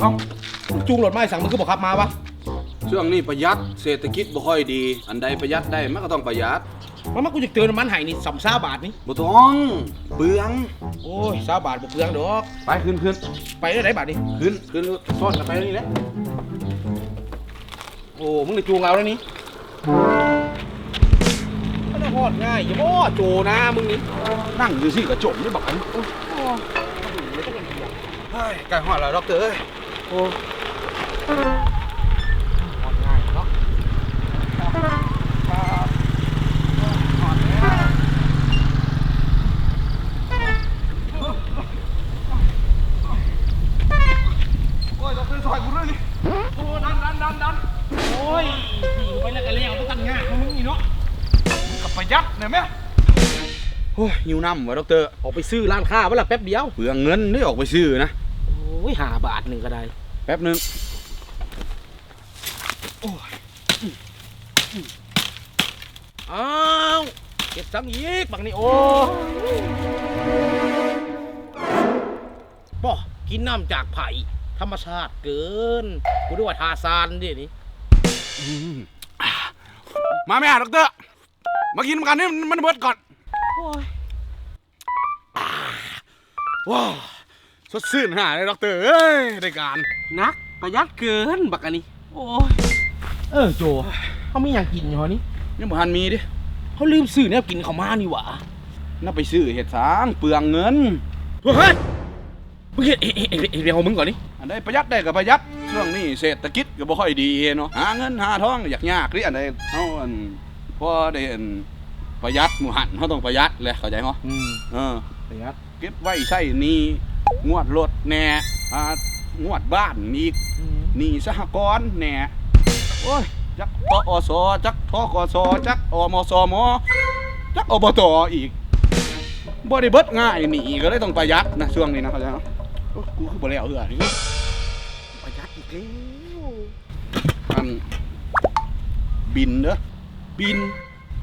เอ้ามึงจูงรถมาให้สั่งมึงก็บอกขับมาวะช่วงนี้ประหยัดเศรษฐกิจบ่ค่อยดี อันใดประหยัดได้มันก็ต้องประหยัดมันมากูจะเตือนมันให้นี่สำซาบาทนี่บ่ต้องเปลืองโอ้ยซาบาทบ่เปลืองดอก ไปขึ้นขึ้นไปได้ไหนบาทนี่ขึ้นขึ้นซ่อนกันไปนี่แหละโอ้มึงได้จูงเราแล้วนี่มันน่าพอดง่ายอย่าบ่โจนะมึงนี่นั่งอยู่สิกระจมนี่บักอันเฮ้ยใกล้ฮอดแล้วดอกเตอร์เอ้ย โอ้พอดง่ายเนาะโอ้ยดอกเตอร์ซอยกูด้วยนี่โอ้ดันดันดันดันโอ้ยขี่ไปแล้วกันแล้วต้องตั้งง่ายมึงนี่เนาะกับประหยัดเนี่ยแม่โอ้ยหิวน้ำวะดอกเตอร์ออกไปซื้อร้านค้าเวลาแป๊บเดียวเปลืองเงินได้ออกไปซื้อนะ โอ้ยหาบาทหนึ่งก็ได้ แป๊บหนึงอ้าวเก็บสังอีกบังนี่โอ้ป่อกินน้ำจากไผ่ธรรมชาติเกิน กูด้วยว่าทาซานดินี่มาแม่ดอกเตอร์มากินกันนี่มันเบิดก่อน โอ้ยว้าว สดชื่นหาเลยดอกเตอร์เอ้ยได้การนักประหยัดเกินบักอันนี้ โอ้ยเออโจเขามีอย่างกินอยู่เหรอนี่ยังบ่ทันมีดิเขาลืมซื้อแนวกินเขามานี่หว่าน่าไปซื้อเห็ดสางเปลืองเงินเฮ้ยมึงเห็นเห็นเห็นเห็นเรื่องของมึงก่อนนี่อันใดประหยัดได้ก็ประหยัดช่วงนี้เศรษฐกิจก็บ่ค่อยดีเนาะหาเงินหาทองอยากยากหรืออันใดเฮาอันพอได้อันประหยัดหมู่หันเฮาต้องประหยัดเลยเข้าใจบ่อืมเออประหยัดเก็บไว้ใช้หนี้ งวดรถแหน่อ่างวดบ้านอีกอืมหนี้สหกรณ์แหน่โอ้ยจักปอสจักทกสจักอมสมจักอบตอีกบ่ได้เบิดง่ายหนีก็เลยต้องประหยัดนะช่วงนี้นะเข้าใจบ่โอ้กูคือบ่แล้วเหือนี่ประหยัดอีกแล้วอันบินเด้อบิน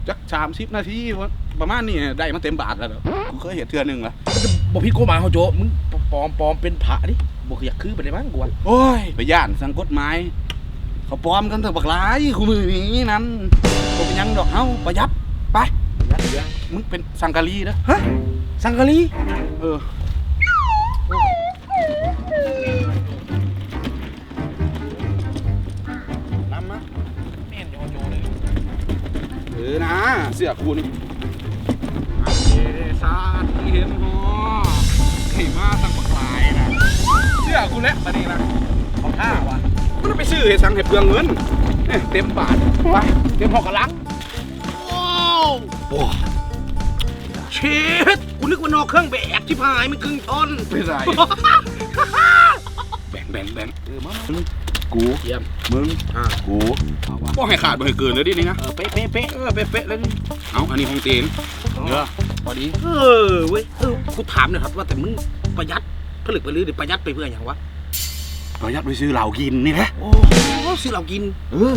จักสามสิบนาทีวะ ประมาณนี้ได้มาเต็มบาทแล้วเด้อกูเคยเห็นเทื่อหนึงละบอกพี่โกมาเขาโจมึงปลอมปลอมเป็นพระดิบอกอยากคือไปได้บ้างกวนโอ้ยไปย่านสังกฎหมายเขาปลอมกันเถอะบักหลายคู่มือนี้นั้นบ่เป็นหยังดอกเฮาประหยัดไปประหยัดเยอะมึงเป็นสังกะรีเด้อฮะสังกะลีเออ น้ำนะแม่นโจเลย เออนะ เสื้อคูนี่เอ ซาดที่เห็นหอไอ้มาสังบักลายนะเสื้อกูแล้วบัดนี้นะของข้าวะมันไปซื้อให้สังให้เปลืองเงินเอ้ยเต็มบาทไปเตรียมหอกกระลังโอ้โหเชิดกูนึกว่านอกเครื่องแบกที่พายมันครึ่งทนเป็นไรแบ่งแบ่งแบ่งเออมา กูเยี่ยมมึงอ่า กูบ่ให้ขาดบ่ให้เกินเลยดินี่นะ เออเป๊ะเป๊ะเป๊ะเออเป๊ะๆเลยนี่เอาอันนี้ของเตนเออพอดี เออเว้ยเออกูถามหน่อยครับว่าแต่มึงประหยัดผลึกไปหรือหรือประหยัดไปเพื่ออย่างวะประหยัดไปซื้อเหล้ากินนี่แหละโอ้ซื้อเรากิน เออ